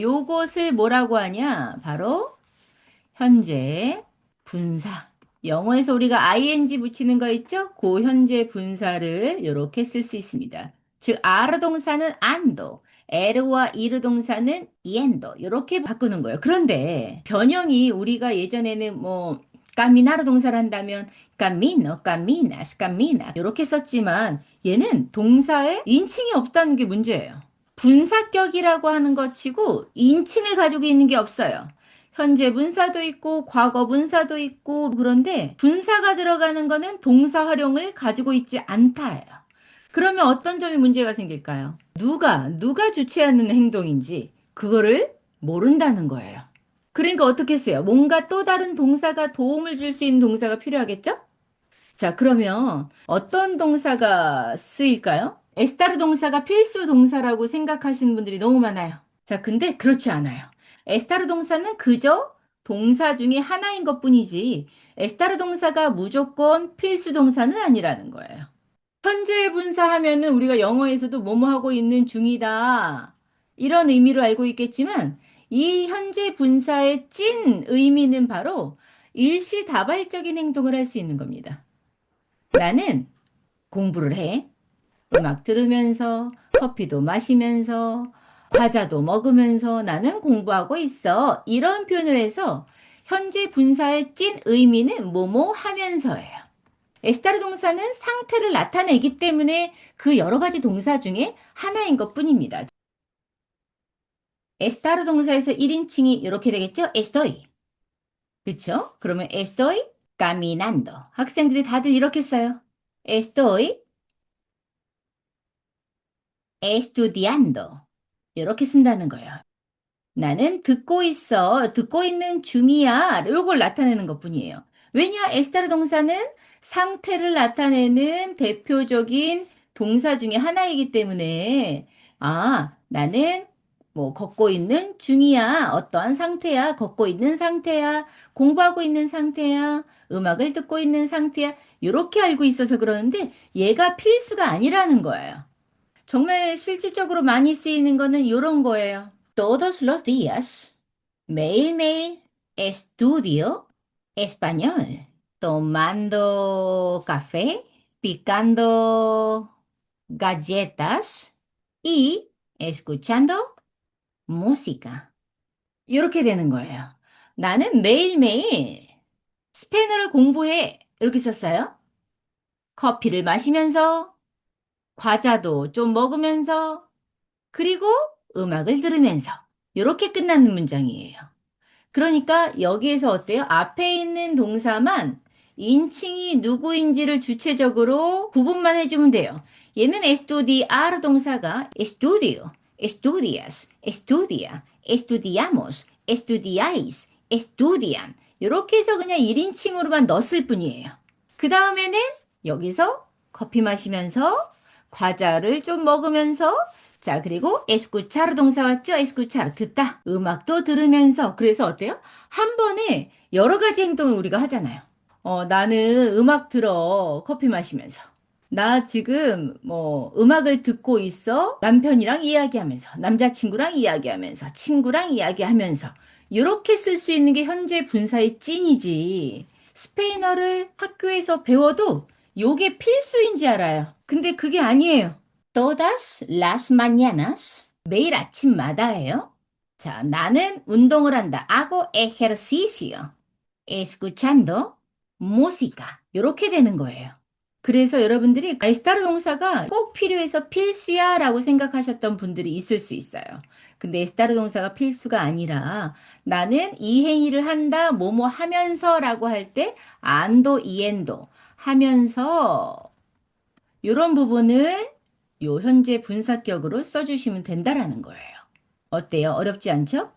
요것을 뭐라고 하냐? 바로 현재 분사. 영어에서 우리가 ing 붙이는 거 있죠? 그 현재 분사를 이렇게 쓸 수 있습니다. 즉, are 동사는 ando, ere와 ir 동사는 yendo 이렇게 바꾸는 거예요. 그런데 변형이 우리가 예전에는 뭐 caminar 동사를 한다면 camino, caminas, camina 이렇게 썼지만 얘는 동사에 인칭이 없다는 게 문제예요. 분사격이라고 하는 것 치고 인칭을 가지고 있는 게 없어요. 현재 분사도 있고 과거 분사도 있고 그런데 분사가 들어가는 거는 동사 활용을 가지고 있지 않다예요. 그러면 어떤 점이 문제가 생길까요? 누가 누가 주체하는 행동인지 그거를 모른다는 거예요. 그러니까 어떻게 했어요? 뭔가 또 다른 동사가 도움을 줄 수 있는 동사가 필요하겠죠? 자, 그러면 어떤 동사가 쓰일까요? 에스타르 동사가 필수 동사라고 생각하시는 분들이 너무 많아요. 자, 근데 그렇지 않아요. 에스타르 동사는 그저 동사 중에 하나인 것 뿐이지, 에스타르 동사가 무조건 필수 동사는 아니라는 거예요. 현재 분사 하면은 우리가 영어에서도 뭐뭐 하고 있는 중이다. 이런 의미로 알고 있겠지만, 이 현재 분사의 찐 의미는 바로 일시다발적인 행동을 할 수 있는 겁니다. 나는 공부를 해. 음악 들으면서, 커피도 마시면서, 과자도 먹으면서 나는 공부하고 있어. 이런 표현을 해서 현재 분사의 찐 의미는 뭐뭐 하면서예요. 에스타르 동사는 상태를 나타내기 때문에 그 여러 가지 동사 중에 하나인 것 뿐입니다. 에스타르 동사에서 1인칭이 이렇게 되겠죠? estoy. 그쵸? 그러면 estoy caminando. 학생들이 다들 이렇게 써요. estoy estudiando. 이렇게 쓴다는 거예요. 나는 듣고 있어. 듣고 있는 중이야. 이걸 나타내는 것 뿐이에요. 왜냐? 에스타르 동사는 상태를 나타내는 대표적인 동사 중에 하나이기 때문에, 아, 나는 뭐 걷고 있는 중이야. 어떠한 상태야. 걷고 있는 상태야. 공부하고 있는 상태야. 음악을 듣고 있는 상태야. 이렇게 알고 있어서 그러는데 얘가 필수가 아니라는 거예요. 정말 실질적으로 많이 쓰이는 거는 이런 거예요. Todos los días, 매일매일 estudio español, tomando café, picando galletas y escuchando música. 이렇게 되는 거예요. 나는 매일매일 스페인어를 공부해. 이렇게 썼어요. 커피를 마시면서 과자도 좀 먹으면서 그리고 음악을 들으면서 이렇게 끝나는 문장이에요. 그러니까 여기에서 어때요? 앞에 있는 동사만 인칭이 누구인지를 주체적으로 구분만 해주면 돼요. 얘는 estudiar 동사가 estudio, estudias, estudia, estudiamos, estudiáis, estudian 이렇게 해서 그냥 1인칭으로만 넣었을 뿐이에요. 그 다음에는 여기서 커피 마시면서 과자를 좀 먹으면서 자 그리고 에스쿠차르 동사 왔죠? 에스쿠차르 듣다. 음악도 들으면서. 그래서 어때요? 한 번에 여러 가지 행동을 우리가 하잖아요. 어 나는 음악 들어. 커피 마시면서. 나 지금 뭐 음악을 듣고 있어. 남편이랑 이야기하면서. 남자친구랑 이야기하면서. 친구랑 이야기하면서. 이렇게 쓸 수 있는 게 현재 분사의 찐이지. 스페인어를 학교에서 배워도 요게 필수인지 알아요. 근데 그게 아니에요. Todas las mañanas. 매일 아침마다예요. 자, 나는 운동을 한다. hago ejercicio. escuchando música. 이렇게 되는 거예요. 그래서 여러분들이 에스타르 동사가 꼭 필요해서 필수야 라고 생각하셨던 분들이 있을 수 있어요. 근데 에스타르 동사가 필수가 아니라 나는 이 행위를 한다, 뭐뭐 하면서 라고 할 때 안도, 이엔도 하면서 이런 부분을 요 현재 분사격으로 써주시면 된다라는 거예요. 어때요? 어렵지 않죠?